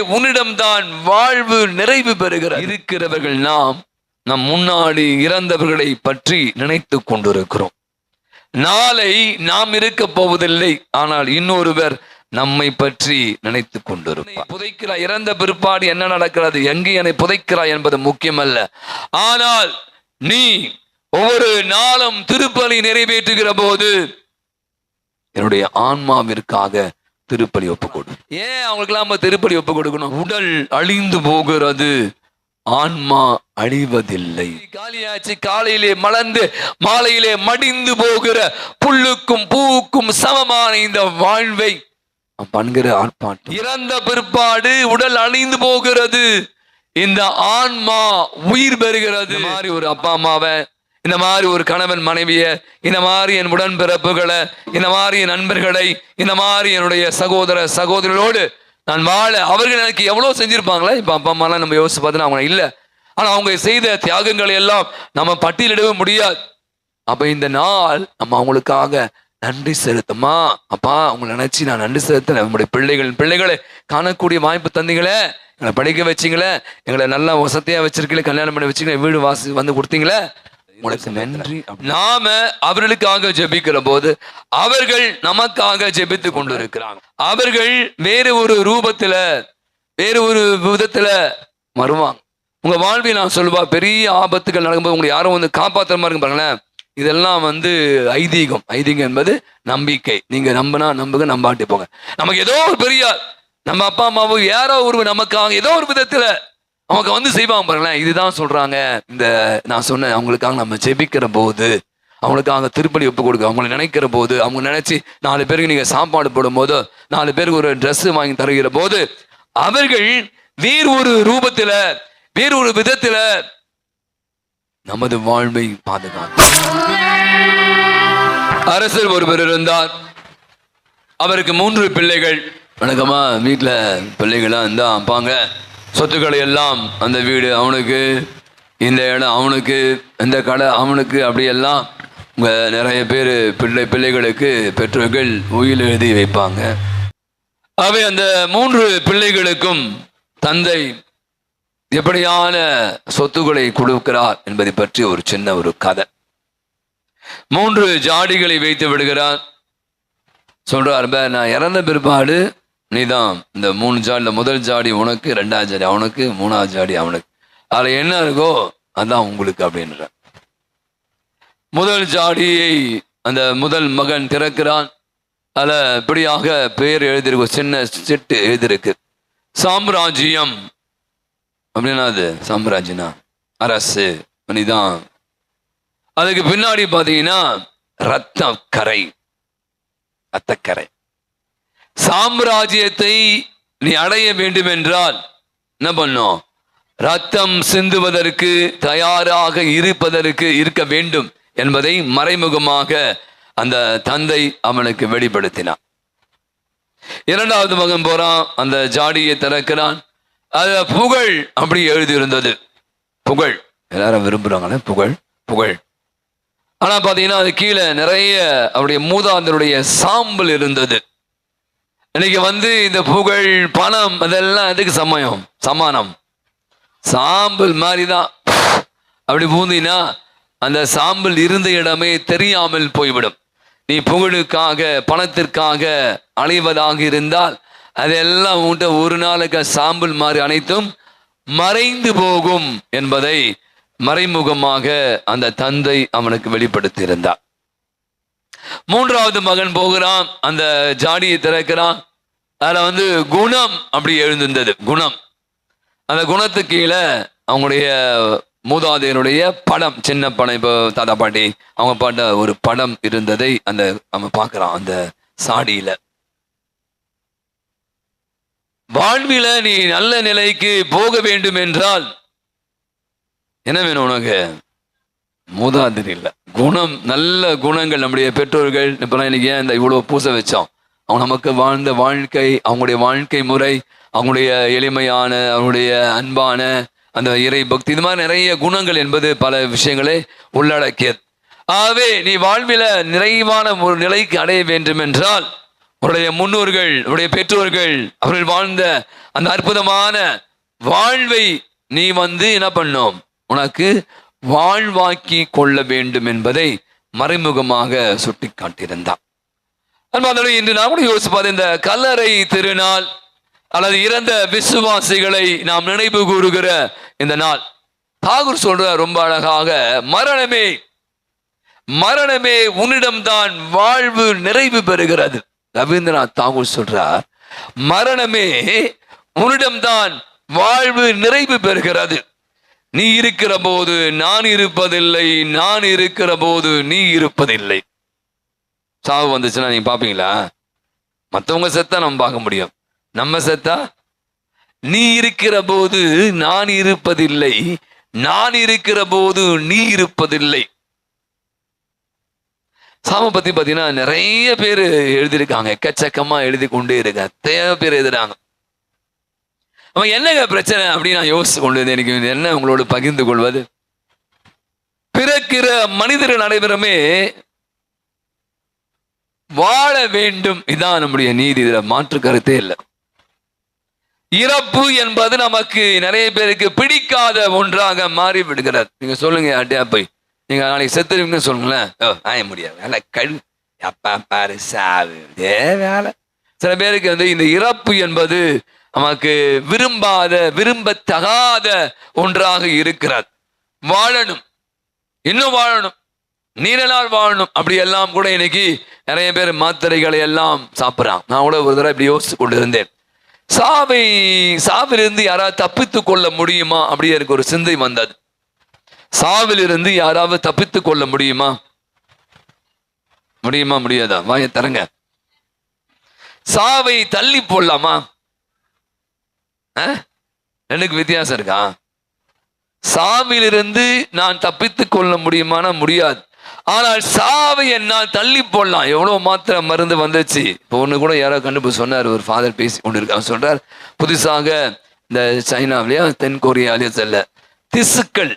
உன்னிடம்தான் வாழ்வு நிறைவு பெறுகிறது. இருக்கிறவர்கள் நாம் நம் முன்னாடி இறந்தவர்களை பற்றி நினைத்து கொண்டிருக்கிறோம். நாளை நாம் இருக்க போவதில்லை ஆனால் இன்னொருவர் நம்மை பற்றி நினைத்து கொண்டிருப்பார். புதைக்கிறாய் இறந்த பிற்பாடு என்ன நடக்கிறது எங்கே என்னை புதைக்கிறாய் என்பது முக்கியமல்ல. ஆனால் நீ ஒவ்வொரு நாளும் திருப்பலி நிறைவேற்றுகிற போது என்னுடைய ஆன்மாவிற்காக திருப்பலி ஒப்பு கொடு ஏன் அவங்களுக்கெல்லாம் நம்ம திருப்படி ஒப்பு கொடுக்கணும்? உடல் அழிந்து போகிறது. ஆன்மா அழிவதில்லை. காலியாச்சு காலையிலே மலர்ந்து மாலையிலே மடிந்து போகிற புல்லுக்கும் பூவுக்கும் சமமான இந்த வாழ்வை நாம் ஆர்ப்பாட்டம். இறந்த பிற்பாடு உடல் அழிந்து போகிறது. இந்த ஆன்மா உயிர் பெறுகிறது. மாதிரி ஒரு அப்பா அம்மாவை இந்த மாதிரி ஒரு கணவன் மனைவிய இந்த மாதிரி என் உடன்பிறப்புகளை இந்த மாதிரி என் நண்பர்களை இந்த மாதிரி என்னுடைய சகோதர சகோதரிகளோடு நான் வாழ அவர்கள் எனக்கு எவ்வளோ செஞ்சிருப்பாங்களே? இப்போ அப்பா அம்மாலாம் நம்ம யோசிச்சு பார்த்தோன்னா அவங்க இல்லை. ஆனால் அவங்க செய்த தியாகங்களை எல்லாம் நம்ம பட்டியலிடவே முடியாது. அப்போ இந்த நாள் நம்ம அவங்களுக்காக நன்றி செலுத்தமா? அப்பா அவங்களை நினைச்சு நான் நன்றி செலுத்த நம்முடைய பிள்ளைகள் பிள்ளைகளை காணக்கூடிய வாய்ப்பு தந்தீங்களே? எங்களை படிக்க வச்சீங்களே? எங்களை நல்லா வசதியாக வச்சிருக்கீங்களே? கல்யாணம் பண்ணி வச்சீங்களே? வீடு வாசி வந்து கொடுத்தீங்களே? உங்களுக்கு நன்றி நாம அவர்களுக்காக ஜெபிக்கிற போது அவர்கள் நமக்காக ஜெபித்து கொண்டு இருக்கிறாங்க அவர்கள் வேறு ஒரு ரூபத்துல வேறு ஒரு விதத்துல வருவாங்க. உங்க வாழ்வில் நான் சொல்லுவா பெரிய ஆபத்துகள் நடக்கும்போது உங்களை யாரும் வந்து காப்பாத்துற மாதிரி இருக்கும் பாருங்களேன். இதெல்லாம் வந்து ஐதீகம். ஐதீகம் என்பது நம்பிக்கை. நீங்க நம்பினா நம்புங்க நம்பாட்டி போங்க. நமக்கு ஏதோ ஒரு பெரிய நம்ம அப்பா அம்மாவும் யாரோ ஒரு நமக்காக ஏதோ ஒரு விதத்துல அவங்க வந்து செய்வாங்க பாருங்களேன். இதுதான் சொல்றாங்க. இந்த நான் சொன்னேன் அவங்களுக்காக நம்ம ஜெபிக்கிற போது அவங்களுக்காக திருப்பலி ஒப்பு கொடுக்க அவங்களை நினைக்கிற போது அவங்க நினைச்சு நாலு பேருக்கு நீங்க சாப்பாடு போடும் போது நாலு பேருக்கு ஒரு ட்ரெஸ் வாங்கி தருகிற போது அவர்கள் வேறு ஒரு ரூபத்துல வேறு ஒரு விதத்துல நமது வாழ்வை பாதுகாத்து அரசர் ஒருவர் இருந்தார். அவருக்கு மூன்று பிள்ளைகள். வணக்கமா வீட்டில் பிள்ளைகளாக இருந்தா அப்பாங்க சொத்துக்களை எல்லாம் அந்த வீடு அவனுக்கு இந்த இடம் அவனுக்கு இந்த கடை அவனுக்கு அப்படியெல்லாம் உங்கள் நிறைய பேர் பிள்ளை பிள்ளைகளுக்கு பெற்றோர்கள் உயில் எழுதி வைப்பாங்க. அவை அந்த மூன்று பிள்ளைகளுக்கும் தந்தை எப்படியான சொத்துக்களை கொடுக்கிறார் என்பதை பற்றி ஒரு சின்ன ஒரு கதை. மூன்று ஜாடிகளை வைத்து விடுகிறார். சொல்றார் நான் இறந்த பிற்பாடு நீதான் இந்த மூணு ஜாடியில் முதல் ஜாடி உனக்கு ரெண்டாவது ஜாடி அவனுக்கு மூணாவது ஜாடி அவனுக்கு. அதில் என்ன இருக்கோ அதான் உங்களுக்கு அப்படின்ற. முதல் ஜாடியை அந்த முதல் மகன் திறக்கிறான். அதில் இப்படியாக பேர் எழுதியிருக்கு சின்ன சிட்டு எழுதியிருக்கு. சாம்ராஜ்யம். அப்படின்னா அது சாம்ராஜ்யனா அரசு நீதான் அதுக்கு பின்னாடி பார்த்தீங்கன்னா ரத்த கரை ரத்தக்கரை. சாம்ராஜ்யத்தை நீ அடைய வேண்டும் என்றால் என்ன பண்ணும்? ரத்தம் சிந்துவதற்கு தயாராக இருப்பதற்கு இருக்க வேண்டும் என்பதை மறைமுகமாக அந்த தந்தை அவனுக்கு வெளிப்படுத்தினான். இரண்டாவது மகன் போறான் அந்த ஜாடியை திறக்கிறான். அது புகழ் அப்படி எழுதியிருந்தது. புகழ். எல்லாரும் விரும்புறாங்களே புகழ் புகழ். ஆனா பாத்தீங்கன்னா அது கீழே நிறைய அவருடைய மூதாந்தருடைய சாம்பல் இருந்தது. இன்னைக்கு வந்து இந்த புகழ் பணம் அதெல்லாம் எதுக்கு சமயம்? சமானம். சாம்பல் மாதிரி தான் அப்படி பூந்தினா அந்த சாம்பல் இருந்த இடமே தெரியாமல் போய்விடும். நீ புகழுக்காக பணத்திற்காக அலைவதாக இருந்தால் அதெல்லாம் உன்கிட்ட ஒரு நாளுக்கு சாம்பல் மாதிரி அனைத்தும் மறைந்து போகும் என்பதை மறைமுகமாக அந்த தந்தை அவனுக்கு வெளிப்படுத்தியிருந்தான் மூன்றாவது மகன் போகிறான் அந்த ஜாடியை திறக்கிறான். அதுல வந்து குணம் அப்படி எழுந்திருந்தது குணம். அந்த குணத்து கீழே அவங்களுடைய மூதாதையனுடைய படம் சின்ன படம். இப்போ தாத்தா பாட்டி அவங்க பாட்ட ஒரு படம் இருந்ததை அந்த அவன் பார்க்கறான் அந்த சாடியில. வாழ்வில நீ நல்ல நிலைக்கு போக வேண்டும் என்றால் என்ன வேணும் உனக்கு? மூதாதிரி இல்லை. குணம் நல்ல குணங்கள் நம்முடைய பெற்றோர்கள். இப்பெல்லாம் இன்னைக்கு ஏன் இந்த இவ்வளோ பூச வச்சோம்? அவங்க நமக்கு வாழ்ந்த வாழ்க்கை அவங்களுடைய வாழ்க்கை முறை அவங்களுடைய எளிமையான அவங்களுடைய அன்பான அந்த இறை பக்தி இது மாதிரி நிறைய குணங்கள் என்பது பல விஷயங்களை உள்ளடக்கியது. ஆகவே நீ வாழ்வில நிறைவான ஒரு நிலைக்கு அடைய வேண்டும் என்றால் உடைய முன்னோர்கள் உடைய பெற்றோர்கள் அவர்கள் வாழ்ந்த அந்த அற்புதமான வாழ்வை நீ வந்து என்ன பண்ணும்? உனக்கு வாழ்வாக்கி கொள்ள வேண்டும் என்பதை மறைமுகமாக சுட்டி காட்டியிருந்தான் அன்பாந்தோடு இன்று நாம் கூட யோசிப்பாது இந்த கல்லறை திருநாள் அல்லது இறந்த விசுவாசிகளை நாம் நினைவு கூறுகிற இந்த நாள். தாகூர் சொல்ற ரொம்ப அழகாக மரணமே மரணமே உன்னிடம்தான் வாழ்வு நிறைவு பெறுகிறது. ரவீந்திரநாத் தாகூர் சொல்றார் மரணமே உன்னிடம்தான் வாழ்வு நிறைவு பெறுகிறது. நீ இருக்கிற போது நான் இருப்பதில்லை நான் இருக்கிற போது நீ இருப்பதில்லை. சாவு வந்துச்சுன்னா நீங்க பாப்பீங்களா? மத்தவங்க செத்தா நம்ம பார்க்க முடியும். நம்ம செத்தா நீ இருக்கிற போது நான் இருப்பதில்லை நான் இருக்கிற போது நீ இருப்பதில்லை. சாம பத்தி பாத்தீங்கன்னா நிறைய பேர் எழுதியிருக்காங்க. எக்கச்சக்கமா எழுதி கொண்டே இருக்காங்க. தேவை பேர் எழுதுறாங்க. அவன் என்னங்க பிரச்சனை அப்படின்னு நான் யோசிச்சு கொண்டு எனக்கு என்ன உங்களோடு பகிர்ந்து கொள்வது? பிறக்கிற மனிதர்கள் அனைவருமே வாழ வேண்டும். இதான் நம்முடைய நீதி. இதுல மாற்று கருத்தே இல்லை. இறப்பு என்பது நமக்கு நிறைய பேருக்கு பிடிக்காத ஒன்றாக மாறி விடுகிறது நீங்க சொல்லுங்க அட்டியா போய்? நீங்க நாளைக்கு செத்துருவீங்கன்னு சொல்லுங்களேன். ஓ ஆய முடியாது வேலை கழு. அப்பா பாரு சாவு. வேலை. சில பேருக்கு வந்து இந்த இறப்பு என்பது நமக்கு விரும்பாத விரும்பத்தகாத ஒன்றாக இருக்கிறது வாழணும். இன்னும் வாழணும். நீரலால் வாழணும். அப்படி எல்லாம் கூட இன்னைக்கு நிறைய பேர் மாத்திரைகளை எல்லாம் சாப்பிட்றான். நான் கூட ஒரு தடவை இப்படி யோசித்து கொண்டு இருந்தேன் சாவை சாவிலிருந்து யாராவது தப்பித்து கொள்ள முடியுமா? அப்படி எனக்கு ஒரு சிந்தை வந்தது. சாவிலிருந்து யாராவது தப்பித்து கொள்ள முடியுமா? முடியுமா? முடியாதா? வாய தரங்க சாவை தள்ளி போடலாமா? ரெண்டுக்கு வித்தியாசம் இருக்கா? சாவிலிருந்து நான் தப்பித்து கொள்ள முடியுமானா முடியாது. ஆனால் சாவை என்னால் தள்ளி போடலாம். எவ்வளவு மாத்திரை மருந்து வந்துச்சு? இப்போ ஒன்று கூட யாரோ கண்டுபிடி சொன்னார். ஒரு ஃபாதர் பேசி கொண்டு இருக்காங்க சொல்றார் புதுசாக இந்த சைனாவிலேயோ தென் கொரியாலேயோ செல்ல திசுக்கள்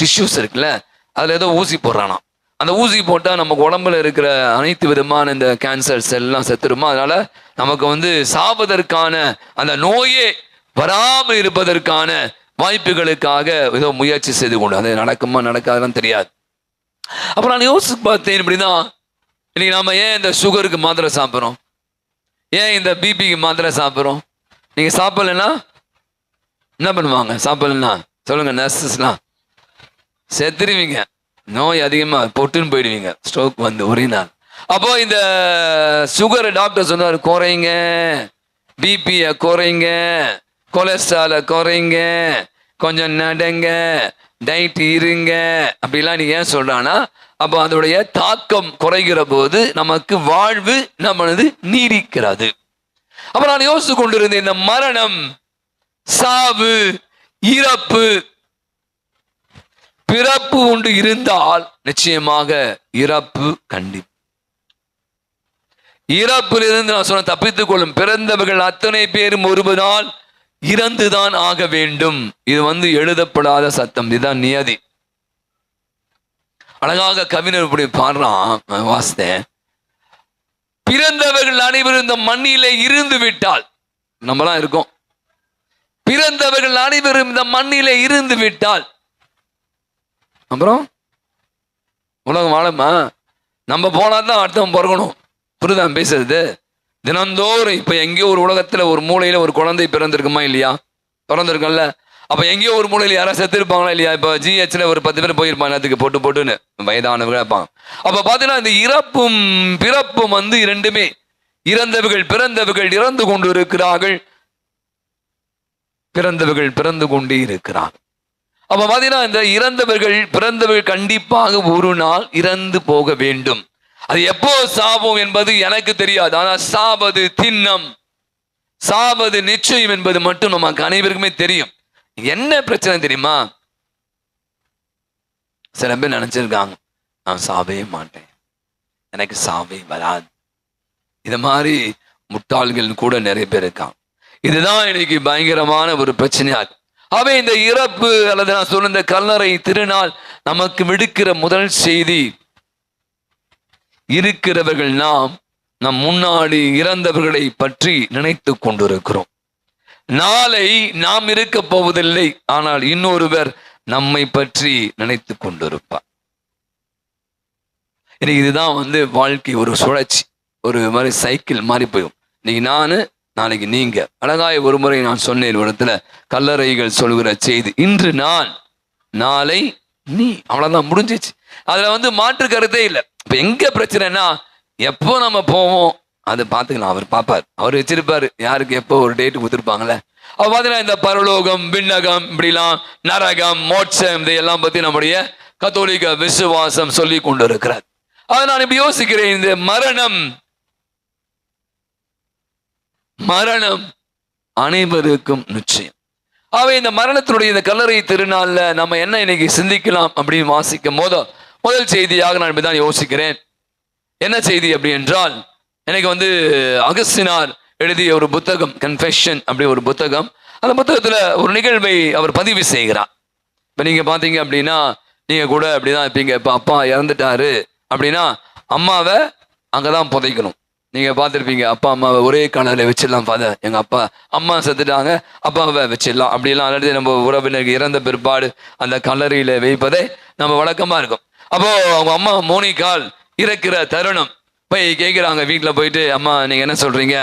டிஷ்யூஸ் இருக்குல்ல அதில் ஏதோ ஊசி போடுறானா அந்த ஊசி போட்டால் நமக்கு உடம்புல இருக்கிற அனைத்து விதமான இந்த கேன்சர்ஸ் எல்லாம் செத்துருமா? அதனால நமக்கு வந்து சாவதற்கான அந்த நோயே வராமல் இருப்பதற்கான வாய்ப்புகளுக்காக ஏதோ முயற்சி செய்து கொண்டு அது நடக்குமா நடக்காதுலாம் தெரியாது. அப்ப நான் யோசிச்சு பார்த்தேன் இப்படின்னா இன்னைக்கு நாம ஏன் இந்த சுகருக்கு மாத்திரை சாப்பிட்றோம்? ஏன் இந்த பிபிக்கு மாத்திரை சாப்பிட்றோம்? நீங்க சாப்பிடலைன்னா என்ன பண்ணுவாங்க? சாப்பிடலன்னா சொல்லுங்க நர்சஸ்லாம் செத்துருவீங்க. நோய் அதிகமா பொட்டுன்னு போயிடுவீங்க. ஸ்ட்ரோக் வந்து ஒரே நாள். அப்போ இந்த சுகர் டாக்டர் சொன்னார் குறைங்க. பிபியை குறைங்க. கொலஸ்ட்ரால குறைங்க கொஞ்சம் நடங்க டைட் இருங்க. அப்படிலாம் நீ ஏன் சொல்றானா அப்போ அதோடைய தாக்கம் குறைகிற போது நமக்கு வாழ்வு நம்மளது நீடிக்கிறது. அப்ப நான் யோசித்து கொண்டிருந்தேன் இந்த மரணம் சாவு இறப்பு பிறப்பு ஒன்று இருந்தால் நிச்சயமாக இறப்பு கண்டிப்பு இறப்பிலிருந்து நான் சொன்ன தப்பித்துக் கொள்ளும் பிறந்தவர்கள் அத்தனை பேரும் ஒரு நாள் இறந்துதான் ஆக வேண்டும். இது வந்து எழுதப்படாத சத்தம். இதுதான் நியதி. அழகாக கவிஞர் இப்படி பாடுறான் நான் வாசித்தேன் பிறந்தவர்கள் அனைவரும் இந்த மண்ணிலே இருந்து விட்டால் நம்மளாம் இருக்கோம். பிறந்தவர்கள் அனைவரும் இந்த மண்ணிலே இருந்து விட்டால் அப்புறம்? உலகம் வாழமா? நம்ம போனா தான் அடுத்தவன் பிறக்கணும். புரிதான் பேசுறது? தினந்தோறும் இப்போ எங்கேயோ ஒரு உலகத்தில் ஒரு மூலையில் ஒரு குழந்தை பிறந்திருக்குமா இல்லையா? பிறந்திருக்கும்ல. அப்போ எங்கேயோ ஒரு மூலையில் யாராவது செத்து இருப்பாங்களா இல்லையா? இப்போ ஜிஹெச்ல ஒரு பத்து பேர் போயிருப்பாங்க அதுக்கு போட்டு போட்டுன்னு வயதானவங்க இருப்பாங்க. அப்போ பார்த்தீங்கன்னா இந்த இறப்பும் பிறப்பும் வந்து இரண்டுமே இறந்தவர்கள் பிறந்தவர்கள் இறந்து கொண்டு இருக்கிறார்கள். பிறந்தவர்கள் பிறந்து கொண்டே இருக்கிறார் அப்போ பார்த்தீங்கன்னா இந்த இறந்தவர்கள் பிறந்தவர்கள் கண்டிப்பாக ஒரு நாள் இறந்து போக வேண்டும். அது எப்போ சாவோம் என்பது எனக்கு தெரியாது. ஆனால் சாவது திண்ணம். சாவது நிச்சயம் என்பது மட்டும் நமக்கு அனைவருக்குமே தெரியும். என்ன பிரச்சனை தெரியுமா? சில பேர் நினைச்சிருக்காங்க நான் சாவே மாட்டேன். எனக்கு சாவே வராது. இது மாதிரி முட்டாள்கள் கூட நிறைய பேர் இருக்கான் இதுதான் இன்னைக்கு பயங்கரமான ஒரு பிரச்சனையா அவை இந்த இறப்பு அல்லது நான் சொன்ன இந்த கல்லறை திருநாள் நமக்கு விடுக்கிற முதல் செய்தி. இருக்கிறவர்கள் நாம் நம் முன்னாடி இறந்தவர்களை பற்றி நினைத்து கொண்டிருக்கிறோம். நாளை நாம் இருக்க போவதில்லை ஆனால் இன்னொருவர் நம்மை பற்றி நினைத்து கொண்டிருப்பார். இன்னைக்கு இதுதான் வந்து வாழ்க்கை ஒரு சுழற்சி ஒரு மாதிரி சைக்கிள் மாறி போயும் இன்னைக்கு நான் நாளைக்கு நீங்க. அழகாய் ஒரு முறை நான் சொன்னேன் ஒரு இடத்துல கல்லறைகள் சொல்கிற செய்தி. இன்று நான் நாளை நீ. அவ்வளவுதான் முடிஞ்சிச்சு. அதுல வந்து மாற்று கருத்தே இல்லை. இப்போ எங்கே பிரச்சனைனா எப்போ நம்ம போவோம் அதை பார்த்துக்கலாம். அவர் பார்ப்பார். அவர் வச்சிருப்பாரு. யாருக்கு எப்போ ஒரு டேட் கொடுத்துருப்பாங்களே அவர் பார்த்தீங்கன்னா இந்த பரலோகம் விண்ணகம் இப்படிலாம் நரகம் மோட்சம் இதையெல்லாம் பற்றி நம்முடைய கத்தோலிக்க விசுவாசம் சொல்லி கொண்டு இருக்கிறார் அதை நான் இப்படி யோசிக்கிறேன். இந்த மரணம் மரணம் அனைவருக்கும் நிச்சயம். அவை இந்த மரணத்தினுடைய இந்த கல்லறை திருநாளில் நம்ம என்ன இன்னைக்கு சிந்திக்கலாம் அப்படின்னு வாசிக்கும் போதோ முதல் செய்தியாக நான் இப்படிதான் யோசிக்கிறேன். என்ன செய்தி அப்படி என்றால் எனக்கு வந்து அகஸ்தினார் எழுதிய ஒரு புத்தகம் கன்ஃபெஷன் அப்படி ஒரு புத்தகம். அந்த புத்தகத்தில் ஒரு நிகழ்வை அவர் பதிவு செய்கிறார். இப்போ நீங்கள் பார்த்தீங்க அப்படின்னா நீங்கள் கூட அப்படிதான் இருப்பீங்க. இப்போ அப்பா இறந்துட்டாரு அப்படின்னா அம்மாவை அங்கே தான் புதைக்கணும். நீங்கள் பார்த்துருப்பீங்க அப்பா அம்மாவை ஒரே கலரில் வச்சிடலாம் ஃபாதர் எங்கள் அப்பா அம்மா செத்துட்டாங்க அப்பாவை வச்சிடலாம். அப்படிலாம் அல்லது நம்ம உறவினருக்கு இறந்த பிற்பாடு அந்த கல்லறையில வைப்பதே நம்ம வழக்கமாக இருக்கும். அப்போ அவங்க அம்மா மோனிகால் இறக்கிற தருணம். போய் கேட்குறாங்க வீட்டில் போயிட்டு அம்மா நீங்கள் என்ன சொல்கிறீங்க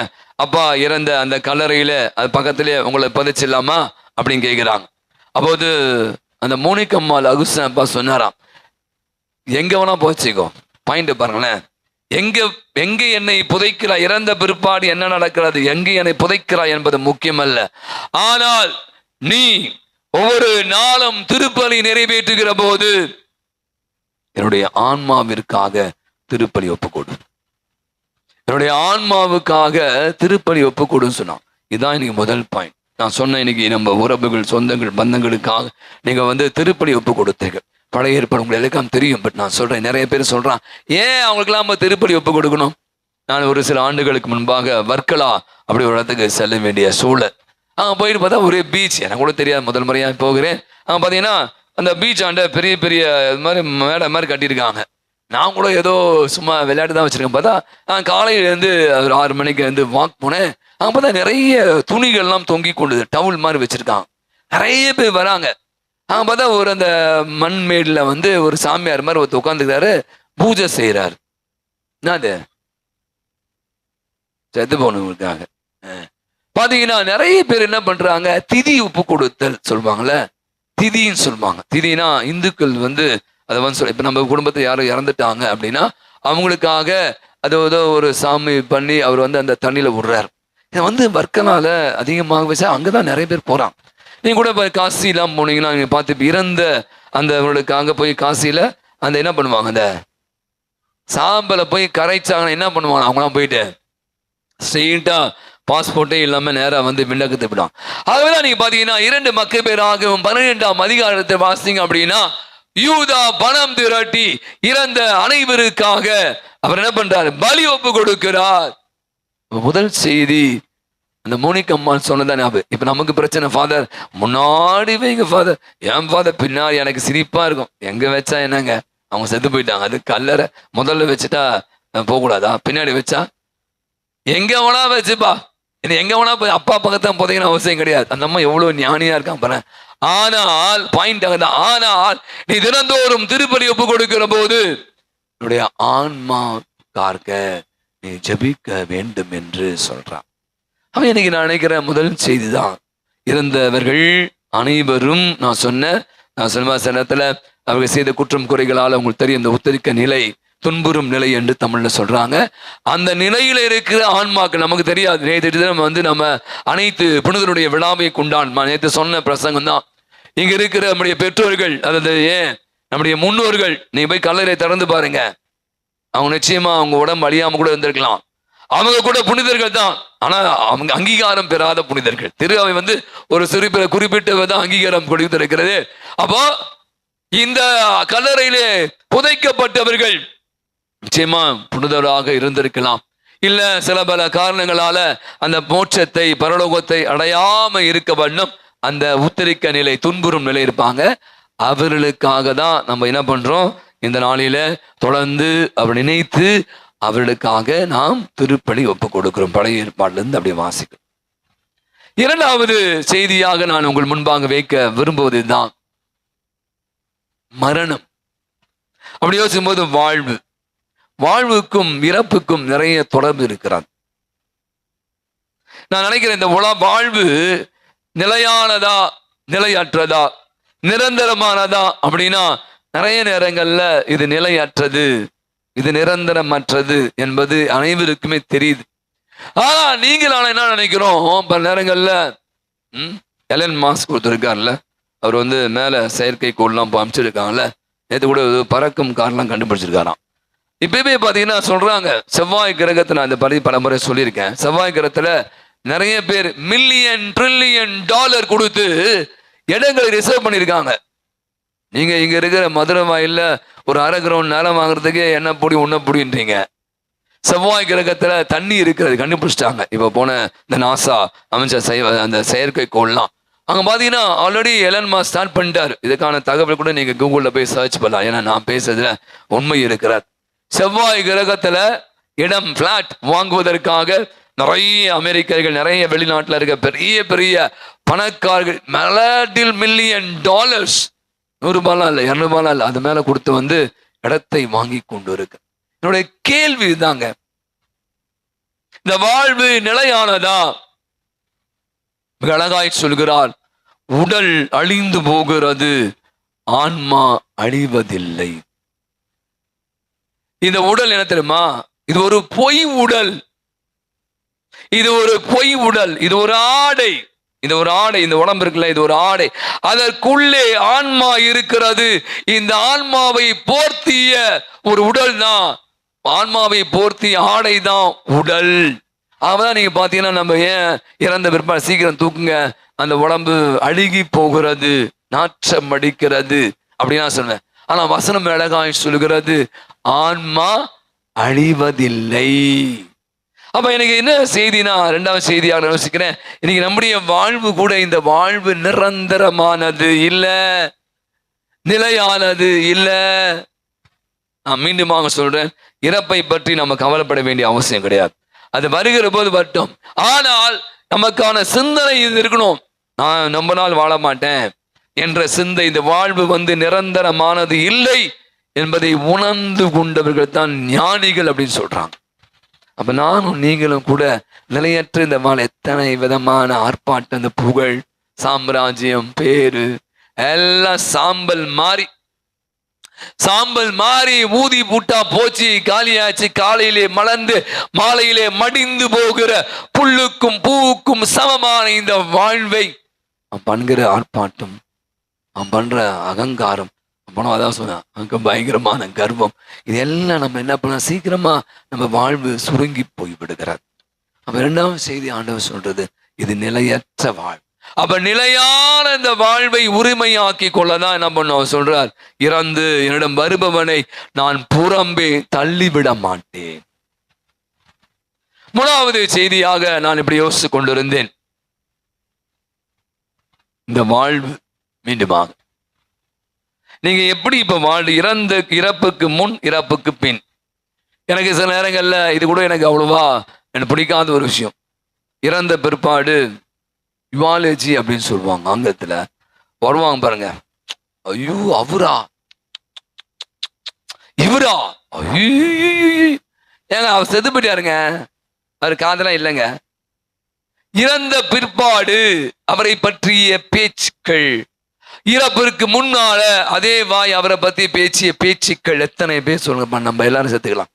அப்பா இறந்த அந்த கல்லறையில் அது பக்கத்துலேயே உங்களை புதைச்சிடலாமா? அப்படின்னு கேட்குறாங்க அப்போது அந்த மோனிகம்மாள் அகுசன் அப்பா சொன்னாராம் எங்கே வேணா போச்சுக்கோ பாயிண்ட் பாருங்களேன். எங்கே எங்கே என்னை புதைக்கிறாய் இறந்த பிற்பாடு என்ன நடக்கிறது? எங்கே என்னை புதைக்கிறாய் என்பது முக்கியமல்ல. ஆனால் நீ ஒவ்வொரு நாளும் திருப்பலி நிறைவேற்றுகிற போது என்னுடைய ஆன்மாவிற்காக திருப்பலி ஒப்புக்கொடு. என்னுடைய ஆன்மாவுக்காக திருப்பலி ஒப்புக்கொடுன்னு சொன்னான். இதுதான் இன்னைக்கு முதல் பாயிண்ட் நான் சொன்ன இன்னைக்கு நம்ம உறவுகள் சொந்தங்கள் பந்தங்களுக்காக நீங்க வந்து திருப்பலி ஒப்பு கொடுத்தீர்கள் பழைய ஏற்பாடு உங்களுக்கு எல்லாம் தெரியும் பட் நான் சொல்றேன். நிறைய பேர் சொல்றான் ஏன் அவங்களுக்கெல்லாம் நம்ம திருப்பலி ஒப்பு கொடுக்கணும் நான் ஒரு சில ஆண்டுகளுக்கு முன்பாக வர்க்கலா அப்படி ஒரு இடத்துக்கு செல்ல வேண்டிய சூழல். அங்கே போயிட்டு பார்த்தா ஒரே பீச் எனக்கு கூட தெரியாது. முதல் முறையாக போகிறேன். அங்கே பார்த்தீங்கன்னா அந்த பீச் பெரிய பெரிய இது மாதிரி மேடை மாதிரி கட்டியிருக்காங்க. நான் கூட ஏதோ சும்மா விளையாட்டு தான் வச்சிருக்கேன். பார்த்தா நான் காலையிலேருந்து ஒரு ஆறு மணிக்கு வந்து வாக் போனேன். அங்கே பார்த்தா நிறைய துணிகள்லாம் தொங்கி கொண்டுது டவுல் மாதிரி வச்சுருக்காங்க. நிறைய பேர் வராங்க. அங்கே பார்த்தா ஒரு அந்த மண்மேடில் வந்து ஒரு சாமியார் மாதிரி ஒருத்தர் உட்காந்துக்கிறாரு பூஜை செய்கிறாரு என்னது செத்து போனவங்களுக்காக. பார்த்தீங்கன்னா நிறைய பேர் என்ன பண்ணுறாங்க திதி உப்பு கொடுத்தல் சொல்லுவாங்களே திதின்னு சொல்லுவாங்க. திதினா இந்துக்கள் வந்து அதை வந்து சொல்ல இப்போ நம்ம குடும்பத்தை யாரும் இறந்துட்டாங்க அப்படின்னா அவங்களுக்காக அதோ ஏதோ ஒரு சாமி பண்ணி அவர் வந்து அந்த தண்ணியில் விடுறாரு. இதை வந்து வர்க்கனால அதிகமாக வச்சா அங்கதான் நிறைய பேர் போகிறான் நீங்க கூட இப்போ காசிலாம் போனீங்கன்னா நீங்கள் பார்த்து இறந்த அந்த அவங்களுக்கு போய் காசியில் அந்த என்ன பண்ணுவாங்க அந்த சாம்பலை போய் கரைச்சாங்கன்னா என்ன பண்ணுவாங்க அவங்களாம் போயிட்டு ஸ்ட்ரெயிட்டாக பாஸ்போர்ட்டே இல்லாமல் நேராக வந்து விண்ணகத்தை விடும் ஆகவே நீங்கள் பார்த்தீங்கன்னா இரண்டு மக்கள் பேராகவும் பன்னிரெண்டாம் அதிகாரத்தை வாசிங்க அப்படின்னா யூதா பணம் திரட்டி இறந்த அனைவருக்காக அவர் என்ன பண்ணுறாரு பலி ஒப்பு கொடுக்கிறார். முதல் செய்தி அந்த மோனிக் அம்மான் சொன்னதான் ஞாபகம்? இப்போ நமக்கு பிரச்சனை ஃபாதர் முன்னாடி வைங்க ஃபாதர் என் ஃபாதர் பின்னாடி எனக்கு சிரிப்பாக இருக்கும். எங்கே வச்சா என்னங்க? அவங்க செத்து போயிட்டாங்க. அது கல்லறை. முதல்ல வச்சுட்டா போகக்கூடாதா? பின்னாடி வச்சா? எங்க வேணா வச்சுப்பா. இது எங்க வேணா போய் அப்பா பக்கத்தான் புதைக்கணும் அவசியம் கிடையாது. அந்த அம்மா எவ்வளவு ஞானியா இருக்கான் பாரு. ஆனால் பாயிண்ட் அங்கதான் ஆனால் நீ தினந்தோறும் திருப்பலி ஒப்பு கொடுக்கிற போது என்னுடைய ஆன்மா கார்க்க நீ ஜபிக்க வேண்டும் என்று சொல்றான். அவன் இன்னைக்கு நான் நினைக்கிற முதல் செய்தி தான் இருந்தவர்கள் அனைவரும் நான் சொன்ன நான் சொன்ன சனத்துல அவர்கள் செய்த குற்றம் குறைகளால் அவங்களுக்கு தெரியும். இந்த உத்தரிக்க நிலை துன்புறும் நிலை என்று தமிழ்ல சொல்றாங்க. அந்த நிலையில இருக்கிற ஆன்மாக்கள் நமக்கு தெரியாது. நேற்று தினம் வந்து நம்ம அனைத்து புனிதனுடைய விழாவை கொண்டான். நேற்று சொன்ன பிரசங்கம் தான். இங்க இருக்கிற நம்முடைய பெற்றோர்கள் அதாவது ஏன்? நம்முடைய முன்னோர்கள் நீங்க போய் கல்லறை திறந்து பாருங்க. அவங்க நிச்சயமா அவங்க உடம்பு அழியாம கூட இருந்திருக்கலாம். அவங்க கூட புனிதர்கள் தான். ஆனா அவங்க அங்கீகாரம் பெறாத புனிதர்கள். திரு அவை வந்து ஒரு சிறு குறிப்பிட்ட தான் அங்கீகாரம் கொடுத்திருக்கிறது. அப்போ இந்த கல்லறையிலே புதைக்கப்பட்டவர்கள் நிச்சயமா புனிதராக இருந்திருக்கலாம். இல்ல சில பல காரணங்களால அந்த மோட்சத்தை பரலோகத்தை அடையாம இருக்க வண்ணம் அந்த உத்தரிக்க நிலை துன்புறும் நிலை இருப்பாங்க. அவர்களுக்காக தான் நம்ம என்ன பண்றோம்? இந்த நாளில தொடர்ந்து அவர் நினைத்து அவர்களுக்காக நாம் திருப்பணி ஒப்பு கொடுக்கிறோம். பழைய ஏற்பாட்டிலிருந்து அப்படியே வாசிக்கிறோம். இரண்டாவது செய்தியாக நான் உங்கள் முன்பாக வைக்க விரும்புவது தான் மரணம். அப்படி யோசிக்கும் போது வாழ்வு. வாழ்வுக்கும் இறப்புக்கும் நிறைய தொடர்பு இருக்கிறது நான் நினைக்கிறேன் இந்த உல வாழ்வு நிலையானதா நிலையற்றதா நிரந்தரமானதா அப்படின்னா நிறைய நேரங்கள்ல இது நிலையற்றது இது நிரந்தரமற்றது என்பது அனைவருக்குமே தெரியுது. ஆனா நீங்கள் ஆனா என்ன நினைக்கிறோம்? பல நேரங்கள்ல ம், எலன் மாஸ்க் கொடுத்துருக்காருல்ல. அவர் வந்து மேல செயற்கை கோள்லாம் அமைச்சிருக்காங்கல்ல நேற்று கூட பறக்கும் கார்லாம் கண்டுபிடிச்சிருக்காராம். இப்பவே பார்த்தீங்கன்னா சொல்றாங்க செவ்வாய் கிரகத்தை நான் இந்த படி பல முறை சொல்லியிருக்கேன். செவ்வாய் கிரகத்துல நிறைய பேர் மில்லியன் ட்ரில்லியன் டாலர் கொடுத்து இடங்களை ரிசர்வ் பண்ணியிருக்காங்க. நீங்க இங்க இருக்கிற மதுரை வாயில ஒரு அரை கிரவுண்ட் நேரம் வாங்குறதுக்கே என்ன பொடி உன்ன பொடின்றீங்க. செவ்வாய் கிரகத்துல தண்ணி இருக்கிறது கண்டுபிடிச்சிட்டாங்க. இப்ப போன இந்த நாசா அமைச்ச செய்வ அந்த செயற்கை கோள்லாம். அங்க பாத்தீங்கன்னா ஆல்ரெடி எலன் மாஸ் ஸ்டார்ட் பண்ணிட்டாரு. இதுக்கான தகவல் கூட நீங்க கூகுள்ல போய் சர்ச் பண்ணலாம். ஏன்னா நான் பேசுறதுல உண்மை இருக்கிறார் செவ்வாய் கிரகத்துல இடம் பிளாட் வாங்குவதற்காக நிறைய அமெரிக்கர்கள் நிறைய வெளிநாட்டுல இருக்க பெரிய பெரிய பணக்காரர்கள் மலடில் மில்லியன் டாலர்ஸ் நூறுபாலாம் இல்லை இரநூறுபாலாம் இல்லை அது மேல கொடுத்து வந்து இடத்தை வாங்கி கொண்டு இருக்கு என்னுடைய கேள்வி இதுதாங்க இந்த வாழ்வு நிலையானதா? மிக அழகாய் சொல்கிறார் உடல் அழிந்து போகிறது ஆன்மா அழிவதில்லை. இந்த உடல் என்ன தெரியுமா? இது ஒரு பொய் உடல். இது ஒரு பொய் உடல். இது ஒரு ஆடை. இது ஒரு ஆடை இந்த உடம்பு இருக்குல்ல இது ஒரு ஆடை. அதற்குள்ளே ஆன்மா இருக்கிறது. இந்த ஆன்மாவை போர்த்திய ஒரு உடல் தான். ஆன்மாவை போர்த்திய ஆடை தான் உடல். அவதான் நீங்க பாத்தீங்கன்னா நம்ம ஏன் இறந்த பிற்பாடு சீக்கிரம் தூக்குங்க? அந்த உடம்பு அழுகி போகிறது நாற்றம் அடிக்கிறது அப்படின்னு நான் சொன்னேன் ஆனா வசனம் அழகாய் சொல்கிறது ஆன்மா அழிவதில்லை. அப்ப எனக்கு என்ன செய்தினா ரெண்டாவது செய்தியாக நான் யோசிக்கிறேன். இன்னைக்கு நம்முடைய வாழ்வு கூட இந்த வாழ்வு நிரந்தரமானது இல்ல. நிலையானது இல்ல. நான் மீண்டுமாக சொல்றேன். இறப்பை பற்றி நம்ம கவலைப்பட வேண்டிய அவசியம் கிடையாது. அது வருகிற போது மட்டும் ஆனால் நமக்கான சிந்தனை இது இருக்கணும். நான் ரொம்ப நாள் வாழ மாட்டேன். என்ற சிந்தை இந்த வாழ்வு வந்து நிரந்தரமானது இல்லை. என்பதை உணர்ந்து கொண்டவர்கள் தான் ஞானிகள் அப்படின்னு சொல்றாங்க. அப்ப நானும் நீங்களும் கூட நிலையற்ற இந்த வாழ் எத்தனை விதமான ஆர்ப்பாட்டம் இந்த புகழ் சாம்ராஜ்யம் பேரு எல்லாம் சாம்பல் மாறி சாம்பல் மாறி ஊதி பூட்டா போச்சு காலியாச்சு காலையிலே மலர்ந்து மாலையிலே மடிந்து போகிற புல்லுக்கும் பூவுக்கும் சமமான இந்த வாழ்வை. அவன் ஆர்ப்பாட்டம் அவன் பண்ற அகங்காரம் போனோம் அதான் சொன்னான் அங்கே பயங்கரமான கர்வம். இதெல்லாம் நம்ம என்ன பண்ணலாம்? சீக்கிரமா நம்ம வாழ்வு சுருங்கி போய்விடுகிறார். அப்போ அப்ப செய்தி ஆண்டவர் சொல்றது இது நிலையற்ற வாழ். அப்ப நிலையான இந்த வாழ்வை உரிமையாக்கி கொள்ளதான் என்ன பண்ண சொல்றார் இறந்து என்னிடம் வருபவனை நான் புறம்பே தள்ளிவிட மாட்டேன். மூணாவது செய்தியாக நான் இப்படி யோசித்துக் கொண்டிருந்தேன். இந்த வாழ்வு மீண்டுமாக நீங்க எப்படி இப்ப வாழ் இறந்த இறப்புக்கு முன் இறப்புக்கு பின்? எனக்கு சில நேரங்கள்ல இது கூட எனக்கு அவ்வளவா எனக்கு பிடிக்காத ஒரு விஷயம். இறந்த பிற்பாடு யுவாலஜி அப்படின்னு சொல்லுவாங்க ஆங்கிலத்துல. வருவாங்க பாருங்க. ஐயோ அவரா? இவரா? ஏங்க அவர் செத்து போயிட்டாருங்க அவர் காதலாம் இல்லைங்க இறந்த பிற்பாடு அவரை பற்றிய பேச்சுக்கள் இறப்பிற்கு முன்னால அதே வாய் அவரை பத்தி பேச்சிய பேச்சுக்கள் எத்தனை பேர் சொல்லுங்கப்பா நம்ம எல்லாரும் சேர்த்துக்கலாம்.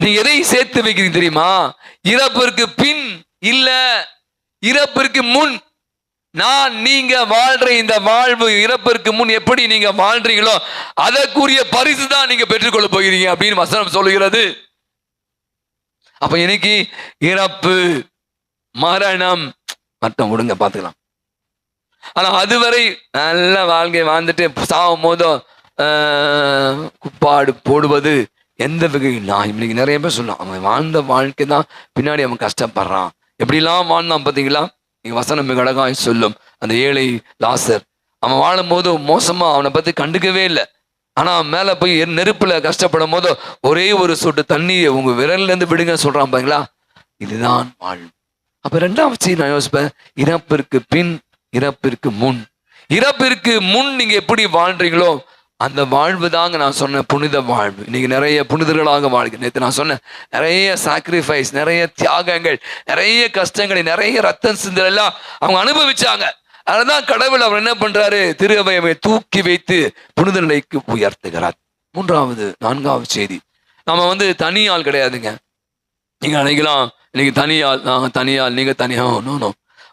நீங்க எதை சேர்த்து வைக்கிறீங்க தெரியுமா? இறப்பிற்கு பின் இல்ல இறப்பிற்கு முன். நான் நீங்க வாழ்ற இந்த வாழ்வு இறப்பிற்கு முன் எப்படி நீங்க வாழ்றீங்களோ அதற்குரிய பரிசு தான் நீங்க பெற்றுக்கொள்ள போகிறீங்க அப்படின்னு வசனம் சொல்லுகிறது. அப்ப இன்னைக்கு இறப்பு மரணம். மட்டம் விடுங்க பாத்துக்கலாம் ஆனால் அதுவரை நல்ல வாழ்க்கை வாழ்ந்துட்டு சாகும் போதும் குப்பாடு போடுவது எந்த வகையில் நான் இன்னைக்கு நிறைய பேர் சொல்லலாம் அவன் வாழ்ந்த வாழ்க்கை தான் பின்னாடி அவன் கஷ்டப்படுறான். எப்படிலாம் வாழ்ந்தான் பார்த்தீங்களா? நீங்க வசனம் மிக அழகாய் சொல்லும். அந்த ஏழை லாசர் அவன் வாழும்போது மோசமாக அவனை பற்றி கண்டுக்கவே இல்லை. ஆனால் மேலே போய் நெருப்பில் கஷ்டப்படும் போது ஒரே ஒரு சொட்டு தண்ணியை உங்கள் விரல்லேருந்து விடுங்க சொல்கிறான் பாங்களா இதுதான் வாழ்வு. அப்போ ரெண்டாவது செய்தி நான் யோசிப்பேன் இறப்பிற்கு பின் இறப்பிற்கு முன். இறப்பிற்கு முன் நீங்க எப்படி வாழ்றீங்களோ அந்த வாழ்வு தாங்க நான் சொன்ன புனித வாழ்வு. இன்னைக்கு நிறைய புனிதர்களாக வாழ்க்கை நேற்று நான் சொன்னேன் நிறைய சாக்ரிஃபைஸ் நிறைய தியாகங்கள் நிறைய கஷ்டங்களை நிறைய ரத்தம் சிந்தல் எல்லாம் அவங்க அனுபவிச்சாங்க. அதனால்தான் கடவுள் அவர் என்ன பண்றாரு? திருவையமை தூக்கி வைத்து புனித நிலைக்கு உயர்த்துகிறார். மூன்றாவது நான்காவது செய்தி. நம்ம வந்து தனியால் கிடையாதுங்க. நீங்க நினைக்கலாம் இன்னைக்கு தனியால் நாங்கள் தனியால் நீங்க தனியாக நோ.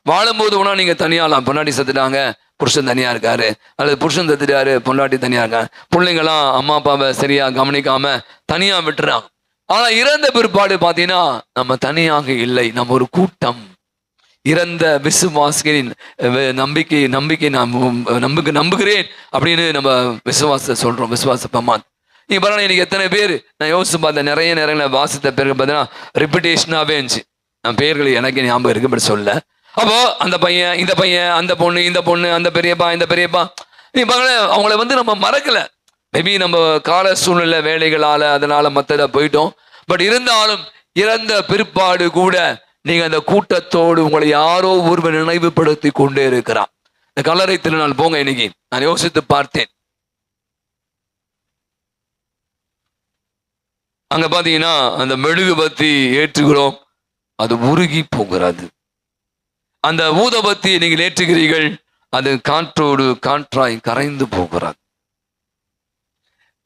வாழும்போது உணா நீங்க தனியாகலாம் பொண்டாட்டி செத்துட்டாங்க புருஷன் தனியா இருக்காரு. அல்லது புருஷன் செத்துட்டாரு பொண்டாட்டி தனியா இருக்காங்க பிள்ளைங்களாம் அம்மா அப்பாவை சரியா கவனிக்காம தனியா விட்டுறாங்க. ஆனா இறந்த பிற்பாடு பாத்தீங்கன்னா நம்ம தனியாக இல்லை. நம்ம ஒரு கூட்டம். இறந்த விசுவாசிகளின் நம்பிக்கை நம்பிக்கை நான் நம்புக்கு நம்புகிறேன் அப்படின்னு நம்ம விசுவாச சொல்றோம். விசுவாச பமான் நீ பாருங்க இன்னைக்கு எத்தனை பேர் நான் யோசிச்சு பார்த்தேன் நிறைய நேரங்களில் வாசித்த பேருக்கு பார்த்தீங்கன்னா ரிப்பிட்டேஷனாகவே இருந்துச்சு. நான் பெயர்கள் எனக்கு ஞாபகம் இருக்கு சொல்ல அப்போ அந்த பையன் இந்த பையன் அந்த பொண்ணு இந்த பொண்ணு அந்த பெரியப்பா இந்த பெரியப்பா. நீ பாருங்களேன் அவங்கள வந்து நம்ம மறக்கல. மேபி நம்ம கால சூழ்நிலை வேலைகளால அதனால மத்தத போயிட்டோம். பட் இருந்தாலும் இறந்த பிற்பாடு கூட நீங்க அந்த கூட்டத்தோடு உங்களை யாரோ ஒருவர் நினைவுபடுத்தி கொண்டே இருக்கிறான் இந்த கல்லறை திருநாள் போங்க இன்னைக்கு. நான் யோசித்து பார்த்தேன். அங்க பாத்தீங்கன்னா அந்த மெழுகுபத்தி ஏற்றுகிறோம். அது உருகி போகிறது. அந்த ஊதபத்தியை நீங்கள் ஏற்றுகிறீர்கள் அது காற்றோடு காற்றாய் கரைந்து போகிறார்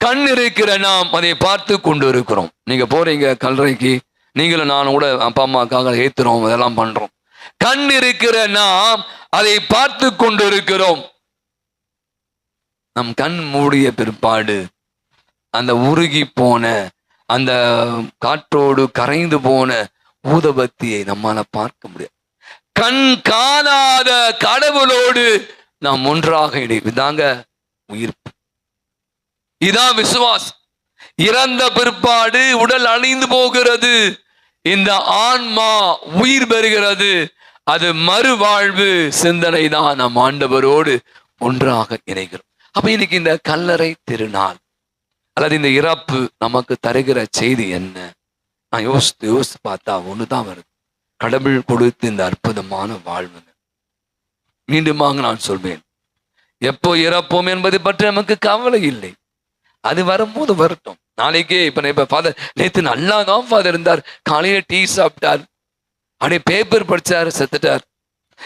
கண் இருக்கிற நாம் அதை பார்த்து கொண்டு இருக்கிறோம் நீங்க போறீங்க கல்லறைக்கு நீங்களும் நான் கூட அப்பா அம்மாக்காக ஏத்துறோம் இதெல்லாம் பண்றோம். கண் இருக்கிற நாம் அதை பார்த்து கொண்டு இருக்கிறோம் நம் கண் மூடிய பிற்பாடு அந்த உருகி போன அந்த காற்றோடு கரைந்து போன ஊதபத்தியை நம்மால பார்க்க முடியாது. கண் காணாத கடவுளோடு நாம் ஒன்றாக இணைதாங்க உயிர்ப்பு. இதான் விசுவாசம். இறந்த பிற்பாடு உடல் அழிந்து போகிறது. இந்த ஆன்மா உயிர் பெறுகிறது. அது மறுவாழ்வு சிந்தனை தான் நம் ஆண்டவரோடு ஒன்றாக இணைகிறோம். அப்ப இன்னைக்கு இந்த கல்லறை திருநாள் அல்லது இந்த இறப்பு நமக்கு தருகிற செய்தி என்ன? நான் யோசித்து யோசித்து பார்த்தா ஒண்ணுதான் வருது. கடவுள் கொடுத்த இந்த அற்புதமான வாழ்வு. மீண்டுமாக நான் சொல்வேன். எப்போ இறப்போம் என்பதை பற்றி நமக்கு கவலை இல்லை. அது வரும்போது வரட்டும் நாளைக்கே இப்ப நான் இப்ப ஃபாதர் நேத்து நல்லா தான் ஃபாதர் இருந்தார். காலையில டீ சாப்பிட்டார். அப்படியே பேப்பர் படிச்சார் செத்துட்டார்.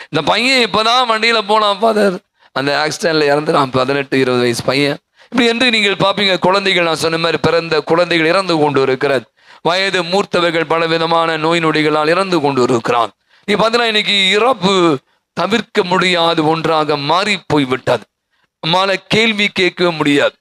இந்த பையன் இப்பதான் வண்டியில போனான் ஃபாதர் அந்த ஆக்சிடென்ட்ல இறந்துறான் பதினெட்டு இருபது வயசு பையன். இப்படி என்று நீங்கள் பார்ப்பீங்க குழந்தைகள் நான் சொன்ன மாதிரி பிறந்த குழந்தைகள் இறந்து கொண்டு இருக்கிறது வயது மூர்த்தவர்கள் பலவிதமான நோய் நொடிகளால் இறந்து கொண்டு இருக்கிறான் நீ பார்த்தீங்கன்னா இன்னைக்கு இறப்பு தவிர்க்க முடியாத ஒன்றாக மாறி போய்விட்டது. நம்மால கேள்வி கேட்க முடியாது.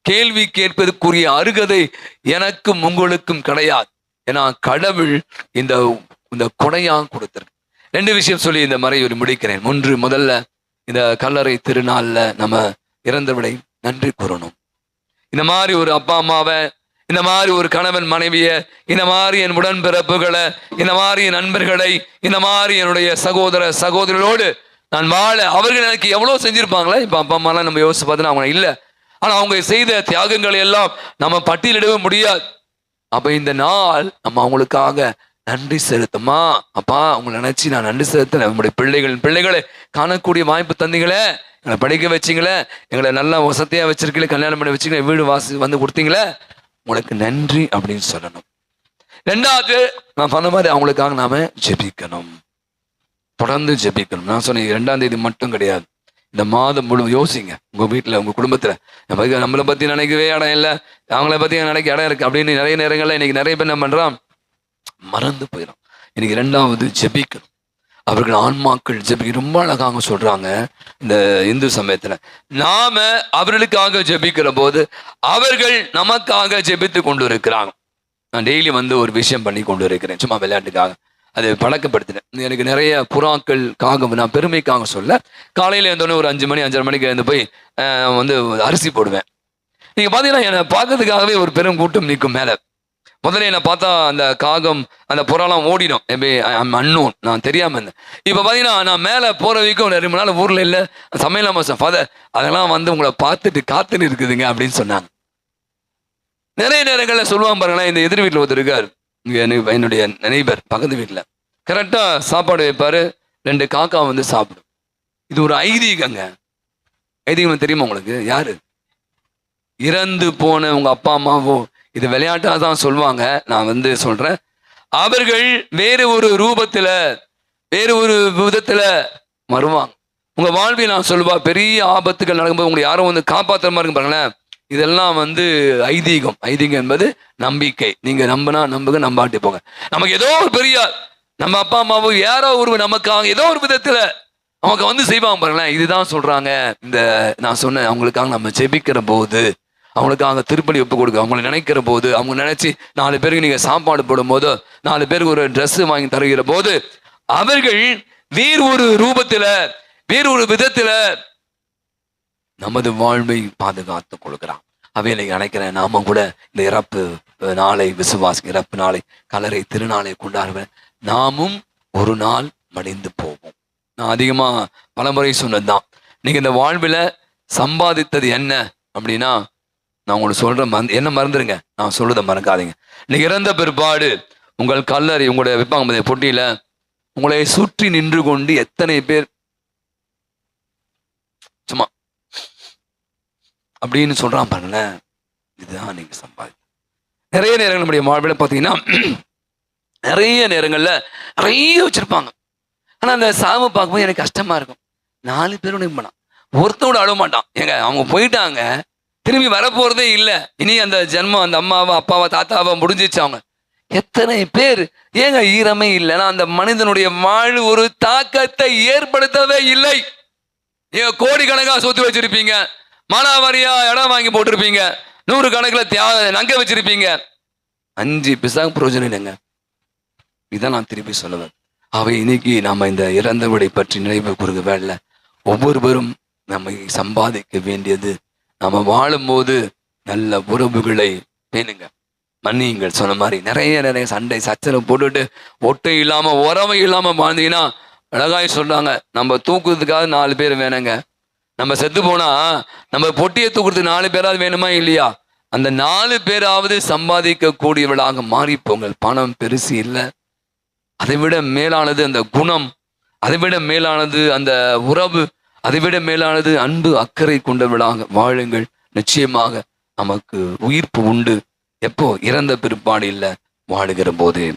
கேள்வி கேட்பதற்குரிய அருகதை எனக்கும் உங்களுக்கும் கிடையாது. ஏன்னா கடவுள் இந்த இந்த கொடையா கொடுத்திருக்கு. ரெண்டு விஷயம் சொல்லி இந்த மறையூர் முடிக்கிறேன். ஒன்று முதல்ல இந்த கல்லறை திருநாள்ல நம்ம இறந்தவிடை நன்றி கூறணும். இந்த மாதிரி ஒரு அப்பா அம்மாவை இந்த மாதிரி ஒரு கணவன் மனைவிய இந்த மாதிரி என் உடன்பிறப்புகளை இந்த மாதிரி என் நண்பர்களை இந்த மாதிரி என்னுடைய சகோதர சகோதரிகளோடு நான் வாழ அவர்கள் எனக்கு எவ்வளவு செஞ்சிருப்பாங்களே? இப்ப அப்பா அம்மாலாம் நம்ம யோசிச்சு பார்த்தோன்னா அவங்க இல்ல. ஆனா அவங்க செய்த தியாகங்களை எல்லாம் நம்ம பட்டியலிடவே முடியாது. அப்ப இந்த நாள் நம்ம அவங்களுக்காக நன்றி செலுத்துமா? அப்பா உங்களை நினைச்சு நான் நன்றி செலுத்துறேன். நம்முடைய பிள்ளைகள் பிள்ளைகளை காணக்கூடிய வாய்ப்பு தந்தீங்களே. எங்களை படிக்க வச்சீங்களே. எங்களை நல்லா வசதியாக வச்சிருக்கீங்களே. கல்யாணம் பண்ணி வச்சீங்களே. வீடு வாசி வந்து கொடுத்தீங்களே. உனக்கு நன்றி அப்படின்னு சொல்லணும். ரெண்டாவது நான் சொன்ன மாதிரி அவங்களுக்காக நாம ஜெபிக்கணும். தொடர்ந்து ஜெபிக்கணும். நான் சொன்னேன் ரெண்டாம் தேதி மட்டும் கிடையாது. இந்த மாதம் முழு யோசிங்க. உங்க வீட்டுல உங்க குடும்பத்துல. நம்ம நம்மளை பத்தி நினைக்கவே இடம் இல்லை. அவங்கள பத்தி நினைக்க இடம் இருக்கு அப்படின்னு நிறைய நேரங்கள்ல இன்னைக்கு நிறைய பேர் என்ன பண்றான் மறந்து போயிடும் இன்னைக்கு ரெண்டாவது ஜெபிக்கணும். அவர்கள் ஆன்மாக்கள் ஜெபிக்க ரொம்ப அழகாக சொல்றாங்க இந்த இந்து சமயத்தில். நாம அவர்களுக்காக ஜெபிக்கிற போது அவர்கள் நமக்காக ஜெபித்து கொண்டு இருக்கிறாங்க நான் டெய்லி வந்து ஒரு விஷயம் பண்ணி கொண்டு இருக்கிறேன் சும்மா விளையாட்டுக்காக. அதை பழக்கப்படுத்தினேன். எனக்கு நிறைய புறாக்கள் காகம் நான் பெருமைக்காக சொல்ல காலையில இருந்தோடனே ஒரு அஞ்சு மணி அஞ்சரை மணிக்கு எழுந்து போய் வந்து அரிசி போடுவேன். நீங்க பாத்தீங்கன்னா என்னை பார்க்கறதுக்காகவே ஒரு பெரும் கூட்டம் நிற்கும் மேலே. முதல்ல என்ன பார்த்தா அந்த காகம் அந்த புறாலாம் ஓடிடும். எப்படி அன்னோன் நான் தெரியாமல் இருந்தேன். இப்போ பார்த்தீங்கன்னா நான் மேலே போகிற வரைக்கும் ரெண்டு நாள் ஊரில் இல்லை. சமையல் மாசம் ஃபாதர் அதெல்லாம் வந்து உங்களை பார்த்துட்டு காத்துன்னு இருக்குதுங்க அப்படின்னு சொன்னாங்க. நிறைய நேரங்களில் சொல்லுவாங்க பாருங்களேன் இந்த எதிர் வீட்டில் ஒருத்தர் இருக்கார். இங்க எனக்கு- என்னுடைய நெய்பர் பக்கத்து வீட்டில் கரெக்டாக சாப்பாடு வைப்பார் ரெண்டு காக்கா வந்து சாப்பிடும். இது ஒரு ஐதீகங்க. ஐதீகம் தெரியுமா உங்களுக்கு? யாரு? இறந்து போன உங்கள் அப்பா அம்மாவோ இது விளையாட்டாக தான் சொல்லுவாங்க. நான் வந்து சொல்கிறேன் அவர்கள் வேறு ஒரு ரூபத்தில் வேறு ஒரு விதத்தில் வருவாங்க. உங்கள் வாழ்வில் நான் சொல்லுவா பெரிய ஆபத்துகள் நடக்கும்போது உங்களை யாரும் வந்து காப்பாற்றுற மாதிரி இருக்கு பாருங்களேன். இதெல்லாம் வந்து ஐதீகம். ஐதீகம் என்பது நம்பிக்கை. நீங்கள் நம்பினா நம்புங்க நம்பாட்டி போங்க. நமக்கு ஏதோ ஒரு பெரிய நம்ம அப்பா அம்மாவோ யாரோ ஒரு நமக்காக ஏதோ ஒரு விதத்தில் அவங்க வந்து செய்வாங்க பாருங்களேன். இதுதான் சொல்கிறாங்க இந்த நான் சொன்னேன் அவங்களுக்காக நம்ம ஜெபிக்கிற போது அவங்களுக்கு அந்த திருப்பலி ஒப்பு கொடுக்க அவங்களை நினைக்கிற போது அவங்க நினைச்சு நாலு பேருக்கு நீங்க சாப்பாடு போடும் போது நாலு பேருக்கு ஒரு ட்ரெஸ் வாங்கி தருகிற போது அவர்கள் வேறு ஒரு ரூபத்துல வேறு ஒரு விதத்துல நமது வாழ்வை பாதுகாத்துக் கொள்கிறான். அவையில நினைக்கிறேன் நாம கூட இந்த இறப்பு நாளை விசுவாசி இறப்பு நாளை கலரை திருநாளை கொண்டாடுவேன். நாமும் ஒரு நாள் மடிந்து போவோம். நான் அதிகமா பலமுறை சொன்னதுதான். நீங்க இந்த வாழ்வில் சம்பாதித்தது என்ன அப்படின்னா நான் உங்களுக்கு சொல்ற மறந்து என்ன மறந்துருங்க? நான் சொல்றதை மறக்காதீங்க. நீங்க இறந்த பிற்பாடு உங்கள் கல்லறை உங்களுடைய வைப்பாங்க பொட்டியில உங்களை சுற்றி நின்று கொண்டு எத்தனை பேர் சும்மா அப்படின்னு சொல்றான் பாருங்களேன். இதுதான் நீங்க சம்பாதி நிறைய நேரங்கள் நம்முடைய வாழ்வில் பார்த்தீங்கன்னா நிறைய நேரங்களில் நிறைய வச்சிருப்பாங்க. ஆனால் அந்த சாவு பார்க்கும்போது எனக்கு கஷ்டமா இருக்கும். நாலு பேரும் நினைக்க ஒருத்தோட ஒருத்தனோட அழுவ மாட்டான். ஏங்க அவங்க போயிட்டாங்க. திரும்பி வரப்போறதே இல்லை. இனி அந்த ஜென்மம் அந்த அம்மாவா அப்பாவா தாத்தாவும் முடிஞ்சிச்சு அவங்க. எத்தனை பேர்? ஏங்க ஈரமே இல்லைன்னா அந்த மனிதனுடைய வாழ் ஒரு தாக்கத்தை ஏற்படுத்தவே இல்லை. நீங்க கோடிக்கணக்காக சொத்து வச்சிருப்பீங்க. மானாவாரியா இடம் வாங்கி போட்டிருப்பீங்க. நூறு கணக்கில் தியாக நங்க வச்சிருப்பீங்க. அஞ்சு பிசா பிரயோஜனம் இல்லைங்க. இதான் நான் திருப்பி சொல்லுவேன். அவை இன்னைக்கு நாம இந்த இறந்தவிடை பற்றி நினைவு கூறுக வேலை ஒவ்வொருவரும் நம்மை சம்பாதிக்க வேண்டியது நம்ம வாழும்போது நல்ல உறவுகளை பேணுங்க. மன்னியுங்கள் சொன்ன மாதிரி நிறைய நிறைய சண்டை சச்சரவு போட்டுட்டு ஒட்டை இல்லாமல் உறவை இல்லாமல் வாழ்ந்தீங்கன்னா அழகாய் சொல்கிறாங்க நம்ம தூக்குறதுக்காக நாலு பேர் வேணுங்க. நம்ம செத்து போனால் நம்ம பொட்டியை தூக்குறதுக்கு நாலு பேராவது வேணுமா இல்லையா? அந்த நாலு பேராவது சம்பாதிக்கக்கூடியவளாக மாறி போங்கள் பணம் பெருசு இல்லை. அதை விட மேலானது அந்த குணம். அதை விட மேலானது அந்த உறவு. அதை விட மேலானது அன்பு அக்கறை கொண்டவளாக வாழுங்கள். நிச்சயமாக நமக்கு உயிர்ப்பு உண்டு. எப்போ? இறந்த பிற்பாடு இல்லை. வாழுகிற போதே.